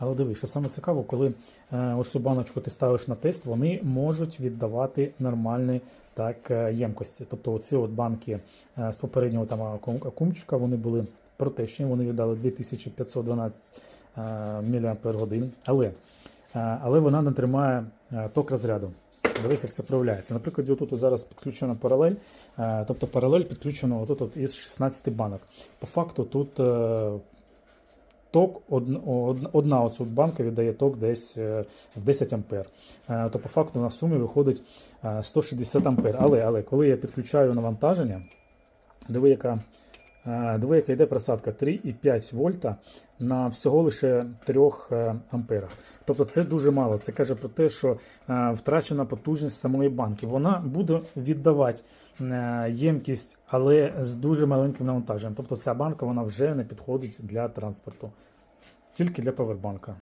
Але диви, що саме цікаво, коли е, оцю баночку ти ставиш на тест, вони можуть віддавати нормальні так, е, ємкості. Тобто оці от банки е, з попереднього там акумчика, вони були протечні, вони віддали 2512 е, мАч. Але, але вона не тримає ток розряду. Дивись, як це проявляється. Наприклад, отут зараз підключена паралель, тобто паралель підключено отут от із 16 банок. По факту тут ток, од- од- одна оця банка віддає ток десь е, в 10 ампер. Е, То по факту на сумі виходить е, 160 ампер. Але, але коли я підключаю навантаження, диви, яка, е, диви, яка йде просадка 3,5 вольта на всього лише 3 е, амперах. Тобто це дуже мало. Це каже про те, що е, втрачена потужність самої банки. Вона буде віддавати ємкість, але з дуже маленьким навантаженням. Тобто ця банка вона вже не підходить для транспорту, тільки для павербанка.